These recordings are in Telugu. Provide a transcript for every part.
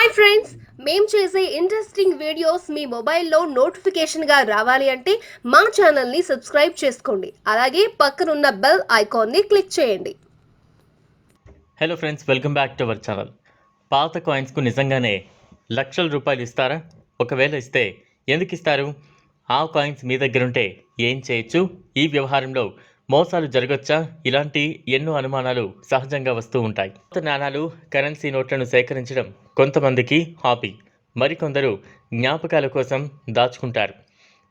హాయ్ ఫ్రెండ్స్ మేము చేసే ఇంట్రెస్టింగ్ వీడియోస్ మీ మొబైల్లో నోటిఫికేషన్గా రావాలి అంటే మా ఛానల్ని సబ్స్క్రైబ్ చేసుకోండి. అలాగే పక్కనున్న బెల్ ఐకాన్ని క్లిక్ చేయండి. Hello friends welcome back to our channel పాత కాయిన్స్కు నిజంగానే లక్షల రూపాయలు ఇస్తారా? ఒకవేళ ఇస్తే ఎందుకు ఇస్తారు? ఆ కాయిన్స్ మీ దగ్గర ఉంటే ఏం చేయొచ్చు? ఈ వ్యవహారంలో మోసాలు జరగొచ్చా? ఇలాంటి ఎన్నో అనుమానాలు సహజంగా వస్తూ ఉంటాయి. కొత్త నాణాలు కరెన్సీ నోట్లను సేకరించడం కొంతమందికి హాబీ. మరికొందరు జ్ఞాపకాల కోసం దాచుకుంటారు.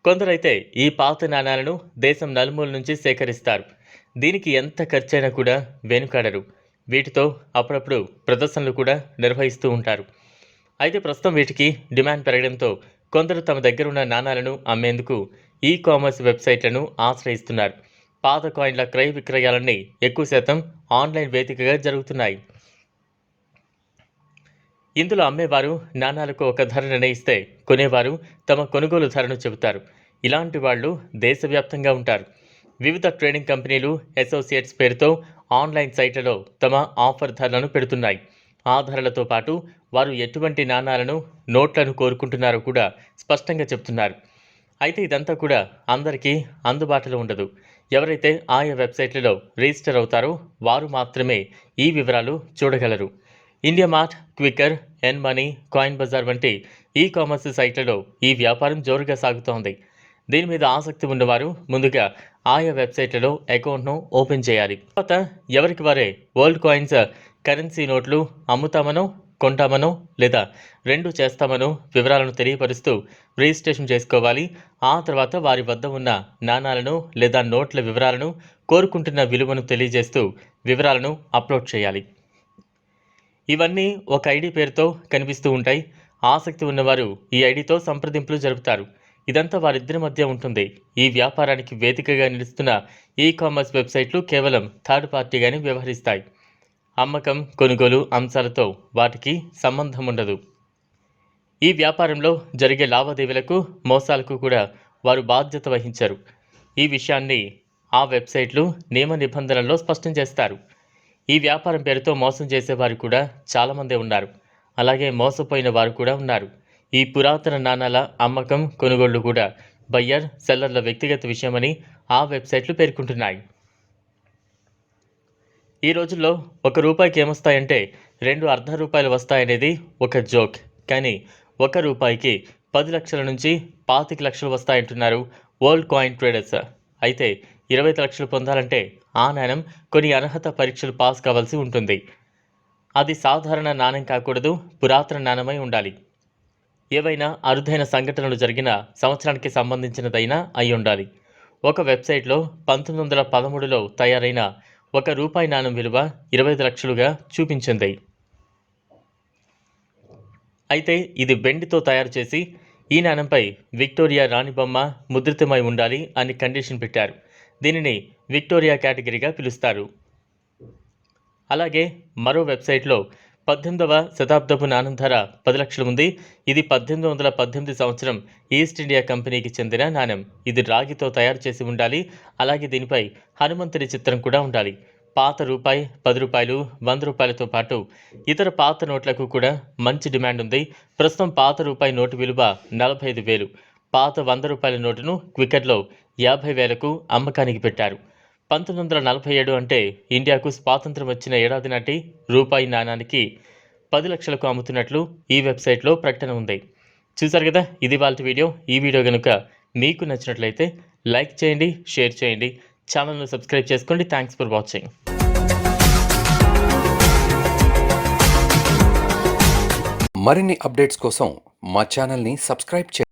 కొందరైతే ఈ పాత నాణాలను దేశం నలుమూల నుంచి సేకరిస్తారు. దీనికి ఎంత ఖర్చైనా కూడా వెనుకాడరు. వీటితో అప్పుడప్పుడు ప్రదర్శనలు కూడా నిర్వహిస్తూ ఉంటారు. అయితే ప్రస్తుతం వీటికి డిమాండ్ పెరగడంతో కొందరు తమ దగ్గర ఉన్న నాణాలను అమ్మేందుకు ఈ కామర్స్ వెబ్సైట్లను ఆశ్రయిస్తున్నారు. పాత కాయిన్ల క్రయ విక్రయాలన్నీ ఎక్కువ శాతం ఆన్లైన్ వేదికగా జరుగుతున్నాయి. ఇందులో అమ్మేవారు నాణాలకు ఒక ధర నిర్ణయిస్తే కొనేవారు తమ కొనుగోలు ధరను చెబుతారు. ఇలాంటి వాళ్ళు దేశవ్యాప్తంగా ఉంటారు. వివిధ ట్రేడింగ్ కంపెనీలు అసోసియేట్స్ పేరుతో ఆన్లైన్ సైట్లలో తమ ఆఫర్ ధరలను పెడుతున్నాయి. ఆ ధరలతో పాటు వారు ఎటువంటి నాణాలను నోట్లను కోరుకుంటున్నారో కూడా స్పష్టంగా చెప్తున్నారు అయితే ఇదంతా కూడా అందరికీ అందుబాటులో ఉండదు. ఎవరైతే ఆయా వెబ్సైట్లలో రిజిస్టర్ అవుతారో వారు మాత్రమే ఈ వివరాలు చూడగలరు. India Mart Quikr and money coin bazaar వంటి ఈ కామర్స్ సైట్లలో ఈ వ్యాపారం జోరుగా సాగుతోంది. దీని మీద ఆసక్తి ఉన్నవారు ముందుగా ఆయా వెబ్సైట్లలో అకౌంట్ను ఓపెన్ చేయాలి. తర్వాత ఎవరికి వారే వరల్డ్ కాయిన్స్ కరెన్సీ నోట్లు అమ్ముతామనో కొంటామనో లేదా రెండు చేస్తామనో వివరాలను తెలియపరుస్తూ రిజిస్ట్రేషన్ చేసుకోవాలి. ఆ తర్వాత వారి వద్ద ఉన్న నాణాలను లేదా నోట్ల వివరాలను కోరుకుంటున్న విలువను తెలియజేస్తూ వివరాలను అప్లోడ్ చేయాలి. ఇవన్నీ ఒక ఐడి పేరుతో కనిపిస్తూ ఉంటాయి. ఆసక్తి ఉన్నవారు ఈ ఐడితో సంప్రదింపులు జరుపుతారు. ఇదంతా వారిద్దరి మధ్య ఉంటుంది. ఈ వ్యాపారానికి వేదికగా నిలుస్తున్న ఈ కామర్స్ వెబ్సైట్లు కేవలం థర్డ్ పార్టీగానే వ్యవహరిస్తాయి. అమ్మకం కొనుగోలు అంశాలతో వాటికి సంబంధం ఉండదు ఈ వ్యాపారంలో జరిగే లావాదేవీలకు మోసాలకు కూడా వారు బాధ్యత వహించరు. ఈ విషయాన్ని ఆ వెబ్సైట్లు నియమ నిబంధనల్లో స్పష్టం చేస్తారు. ఈ వ్యాపారం పేరుతో మోసం చేసేవారు కూడా చాలామంది ఉన్నారు. అలాగే మోసపోయిన వారు కూడా ఉన్నారు. ఈ పురాతన నాణాల అమ్మకం కొనుగోళ్ళు కూడా బయ్యర్ సెల్లర్ల వ్యక్తిగత విషయమని ఆ వెబ్సైట్లు పేర్కొంటున్నాయి. ఈ రోజుల్లో ఒక రూపాయికి ఏమొస్తాయంటే రెండు అర్ధ రూపాయలు వస్తాయనేది ఒక జోక్. కానీ ఒక రూపాయికి పది లక్షల నుంచి పాతిక లక్షలు వస్తాయంటున్నారు వరల్డ్ కాయిన్ ట్రేడర్స్. అయితే ఇరవై లక్షలు పొందాలంటే ఆ నాణ్యం కొన్ని అర్హత పరీక్షలు పాస్ కావాల్సి ఉంటుంది. అది సాధారణ నాణ్యం కాకూడదు పురాతన నాణ్యమై ఉండాలి. ఏవైనా అరుదైన సంఘటనలు జరిగిన సంవత్సరానికి సంబంధించినదైనా అయి ఉండాలి ఒక వెబ్సైట్లో పంతొమ్మిది వందల పదమూడులో తయారైన ఒక రూపాయి నాణం విలువ ఇరవై ఐదు లక్షలుగా చూపించింది. అయితే ఇది వెండితో తయారు చేసి ఈ నాణంపై విక్టోరియా రాణి బొమ్మ ముద్రితమై ఉండాలి అని కండిషన్ పెట్టారు. దీనిని విక్టోరియా కేటగిరీగా పిలుస్తారు. అలాగే మరో వెబ్సైట్లో పద్దెనిమిదవ శతాబ్దపు నాణం ధర పది లక్షలు ఉంది. ఇది పద్దెనిమిది వందల పద్దెనిమిది సంవత్సరం ఈస్ట్ ఇండియా కంపెనీకి చెందిన నాణెం ఇది రాగితో తయారు చేసి ఉండాలి. అలాగే దీనిపై హనుమంతుడి చిత్రం కూడా ఉండాలి. పాత రూపాయి పది రూపాయలు వంద రూపాయలతో పాటు ఇతర పాత నోట్లకు కూడా మంచి డిమాండ్ ఉంది. ప్రస్తుతం పాత రూపాయి నోటు విలువ నలభై ఐదు వేలు. పాత వంద రూపాయల నోటును క్వికెట్లో యాభై వేలకు అమ్మకానికి పెట్టారు. పంతొమ్మిది వందల నలభై ఏడు అంటే ఇండియాకు స్వాతంత్రం వచ్చిన ఏడాది నాటి రూపాయి నాణానికి పది లక్షలకు అమ్ముతున్నట్లు ఈ వెబ్సైట్లో ప్రకటన ఉంది. చూసారు కదా? ఇది వాళ్ళ వీడియో. ఈ వీడియో కనుక మీకు నచ్చినట్లయితే లైక్ చేయండి షేర్ చేయండి ఛానల్ను సబ్స్క్రైబ్ చేసుకోండి. Thanks for watching. మరిన్ని అప్డేట్స్ కోసం మా ఛానల్ని సబ్స్క్రైబ్ చేయండి